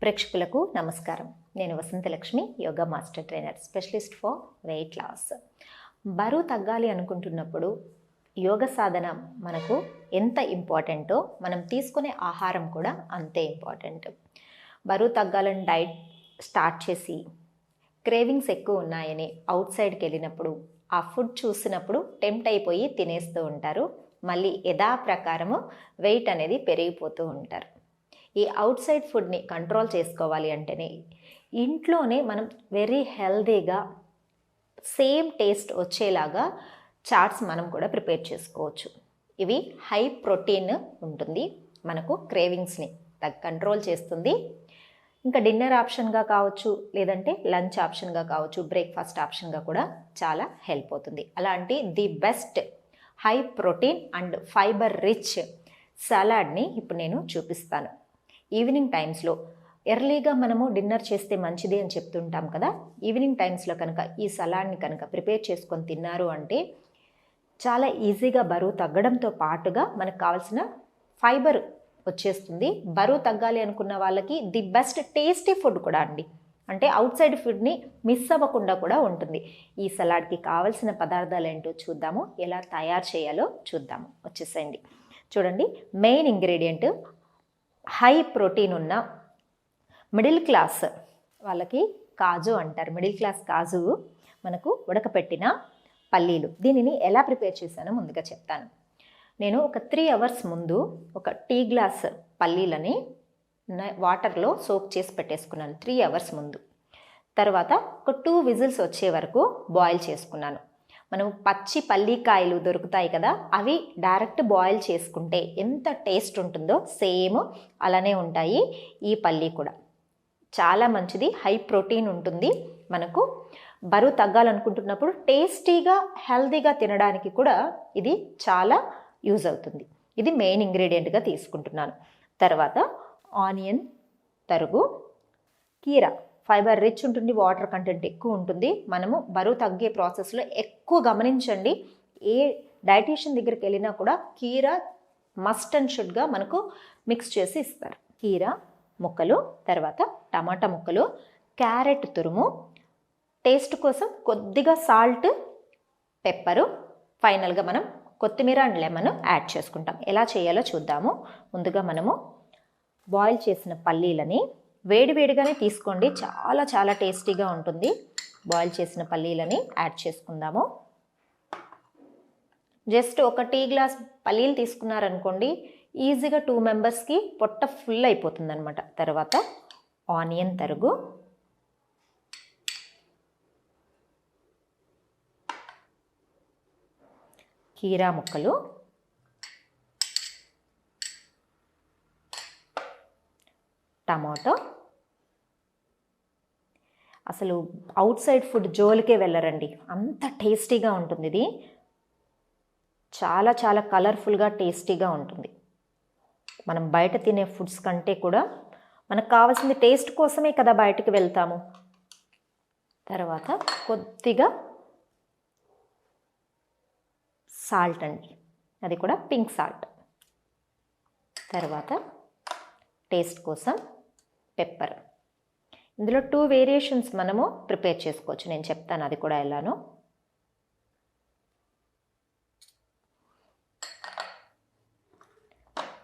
ప్రేక్షకులకు నమస్కారం. నేను Vasanthalakshmi yoga master trainer specialist for weight loss. బరువు తగ్గాలి అనుకుంటున్నప్పుడు యోగ సాధన మనకు ఎంత ఇంపార్టెంటో మనం తీసుకునే ఆహారం కూడా అంతే ఇంపార్టెంట్. బరువు తగ్గాలని డైట్ స్టార్ట్ చేసి క్రేవింగ్స్ ఎక్కువ ఉన్నాయని అవుట్ సైడ్కి వెళ్ళినప్పుడు ఆ ఫుడ్ చూసినప్పుడు టెంప్ట్ అయిపోయి తినేస్తూ ఉంటారు. మళ్ళీ యథాప్రకారము వెయిట్ అనేది పెరిగిపోతూ ఉంటారు. ఈ అవుట్ సైడ్ ఫుడ్ని కంట్రోల్ చేసుకోవాలి అంటేనే ఇంట్లోనే మనం వెరీ హెల్దీగా సేమ్ టేస్ట్ వచ్చేలాగా చాట్స్ మనం కూడా ప్రిపేర్ చేసుకోవచ్చు. ఇవి హై ప్రోటీన్ ఉంటుంది. మనకు క్రేవింగ్స్ని కంట్రోల్ చేస్తుంది. ఇంకా డిన్నర్ ఆప్షన్గా కావచ్చు లేదంటే లంచ్ ఆప్షన్గా కావచ్చు బ్రేక్ఫాస్ట్ ఆప్షన్గా కూడా చాలా హెల్ప్ అవుతుంది. అలాంటి the best high protein and fibre rich సలాడ్ని ఇప్పుడు నేను చూపిస్తాను. ఈవినింగ్ టైమ్స్లో ఎర్లీగా మనము డిన్నర్ చేస్తే మంచిది అని చెప్తుంటాం కదా ఈవినింగ్ టైమ్స్లో కనుక ఈ సలాడ్ని కనుక ప్రిపేర్ చేసుకొని తిన్నారు అంటే చాలా ఈజీగా బరువు తగ్గడంతో పాటుగా మనకు కావాల్సిన ఫైబర్ వచ్చేస్తుంది. బరువు తగ్గాలి అనుకున్న వాళ్ళకి ది బెస్ట్ టేస్టీ ఫుడ్ కూడా అండి. అంటే అవుట్ సైడ్ ఫుడ్ని మిస్ అవ్వకుండా కూడా ఉంటుంది. ఈ సలాడ్కి కావలసిన పదార్థాలు ఏంటో చూద్దాము. ఎలా తయారు చేయాలో చూద్దాము. వచ్చేసేయండి. చూడండి. మెయిన్ ఇంగ్రీడియంట్ హై ప్రోటీన్ ఉన్న మిడిల్ క్లాస్ వాళ్ళకి కాజు అంటారు. మిడిల్ క్లాస్ కాజు మనకు ఉడకపెట్టిన పల్లీలు. దీనిని ఎలా ప్రిపేర్ చేశానో ముందుగా చెప్తాను. నేను ఒక త్రీ అవర్స్ ముందు ఒక టీ గ్లాస్ పల్లీలని వాటర్లో సోక్ చేసి పెట్టేసుకున్నాను త్రీ అవర్స్ ముందు. తర్వాత ఒక టూ విజిల్స్ వచ్చే వరకు బాయిల్ చేసుకున్నాను. మనం పచ్చి పల్లీకాయలు దొరుకుతాయి కదా అవి డైరెక్ట్ బాయిల్ చేసుకుంటే ఎంత టేస్ట్ ఉంటుందో సేమ్ అలానే ఉంటాయి ఈ పల్లీ కూడా. చాలా మంచిది హై ప్రోటీన్ ఉంటుంది. మనకు బరువు తగ్గాలనుకుంటున్నప్పుడు టేస్టీగా హెల్తీగా తినడానికి కూడా ఇది చాలా యూజ్ అవుతుంది. ఇది మెయిన్ ఇంగ్రీడియంట్గా తీసుకుంటున్నాను. తర్వాత ఆనియన్ తరుగు కీరా. ఫైబర్ రిచ్ ఉంటుంది వాటర్ కంటెంట్ ఎక్కువ ఉంటుంది. మనము బరువు తగ్గే ప్రాసెస్లో ఎక్కువ గమనించండి. ఏ డైటీషియన్ దగ్గరికి వెళ్ళినా కూడా కీరా మస్ట్ అండ్ షుడ్గా మనకు మిక్స్ చేసి ఇస్తారు. కీరా ముక్కలు తర్వాత టమాటా ముక్కలు క్యారెట్ తురుము. టేస్ట్ కోసం కొద్దిగా సాల్ట్ పెప్పరు. ఫైనల్గా మనం కొత్తిమీర అండ్ లెమన్ యాడ్ చేసుకుంటాం. ఎలా చేయాలో చూద్దాము. ముందుగా మనము బాయిల్ చేసిన పల్లీలని వేడివేడిగానే తీసుకోండి. చాలా చాలా టేస్టీగా ఉంటుంది. బాయిల్ చేసిన పల్లీలని యాడ్ చేసుకుందాము. జస్ట్ ఒక టీ గ్లాస్ పల్లీలు తీసుకున్నారనుకోండి ఈజీగా టూ మెంబర్స్కి పొట్ట ఫుల్ అయిపోతుంది అనమాట తర్వాత ఆనియన్ తరుగు కీరా ముక్కలు. టమాటో. అసలు అవుట్ సైడ్ ఫుడ్ జోలికే వెళ్ళరండి. అంత టేస్టీగా ఉంటుంది ఇది. చాలా చాలా కలర్ఫుల్గా టేస్టీగా ఉంటుంది. మనం బయట తినే ఫుడ్స్ కంటే కూడా మనకు కావాల్సింది టేస్ట్ కోసమే కదా బయటకు వెళ్తాము. తర్వాత కొద్దిగా సాల్ట్ అండి. అది కూడా పింక్ సాల్ట్. తర్వాత టేస్ట్ కోసం పెప్పర్. ఇందులో టూ వేరియేషన్స్ మనము ప్రిపేర్ చేసుకోవచ్చు. నేను చెప్తాను అది కూడా ఎలానో.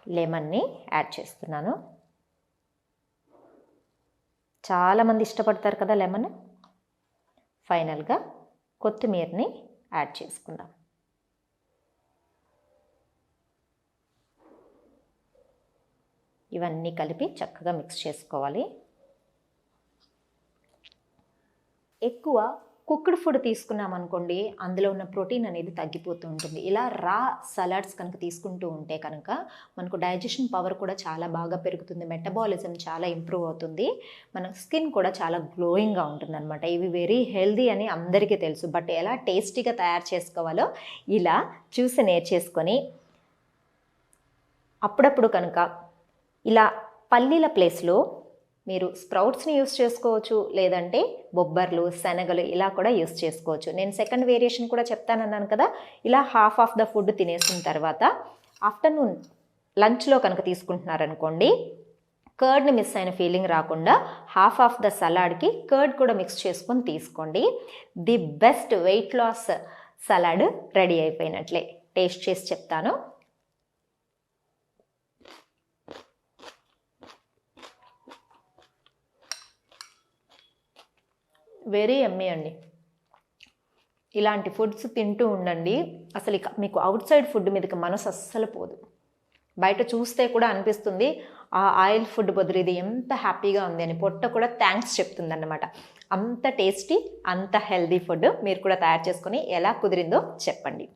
లెమన్ని యాడ్ చేస్తున్నాను. చాలామంది ఇష్టపడతారు కదా లెమన్. ఫైనల్గా కొత్తిమీరని యాడ్ చేసుకుందాం. ఇవన్నీ కలిపి చక్కగా మిక్స్ చేసుకోవాలి. ఎక్కువ కుక్డ్ ఫుడ్ తీసుకున్నాం అనుకోండి అందులో ఉన్న ప్రోటీన్ అనేది తగ్గిపోతూ ఉంటుంది. ఇలా రా సలాడ్స్ కనుక తీసుకుంటూ ఉంటే కనుక మనకు డైజెషన్ పవర్ కూడా చాలా బాగా పెరుగుతుంది. మెటబాలిజం చాలా ఇంప్రూవ్ అవుతుంది. మన స్కిన్ కూడా చాలా గ్లోయింగ్గా ఉంటుంది అనమాట ఇవి వెరీ హెల్దీ అని అందరికీ తెలుసు. బట్ ఎలా టేస్టీగా తయారు చేసుకోవాలో ఇలా చూసి నేర్చేసుకొని అప్పుడప్పుడు కనుక ఇలా పల్లీల ప్లేస్లో మీరు స్ప్రౌట్స్ని యూస్ చేసుకోవచ్చు లేదంటే బొబ్బర్లు శనగలు ఇలా కూడా యూస్ చేసుకోవచ్చు. నేను సెకండ్ వేరియేషన్ కూడా చెప్తానన్నాను కదా ఇలా హాఫ్ ఆఫ్ ద ఫుడ్ తినేసిన తర్వాత ఆఫ్టర్నూన్ లంచ్లో కనుక తీసుకుంటున్నారనుకోండి కర్డ్ని మిస్ అయిన ఫీలింగ్ రాకుండా హాఫ్ ఆఫ్ ద సలాడ్కి కర్డ్ కూడా మిక్స్ చేసుకొని తీసుకోండి. The best weight loss salad ready అయిపోయినట్లే. Taste చేసి చెప్తాను. వెరీ ఎమ్మీ అండి. ఇలాంటి ఫుడ్స్ తింటూ ఉండండి. అసలు ఇక మీకు అవుట్ సైడ్ ఫుడ్ మీదకి మనసు అస్సలు పోదు. బయట చూస్తే కూడా అనిపిస్తుంది ఆ ఆయిల్ ఫుడ్ బదులు ఇది ఎంత హ్యాపీగా ఉంది అని. పొట్ట కూడా థ్యాంక్స్ చెప్తుందన్నమాట. అంత టేస్టీ అంత హెల్దీ ఫుడ్ మీరు కూడా తయారు చేసుకొని ఎలా కుదిరిందో చెప్పండి.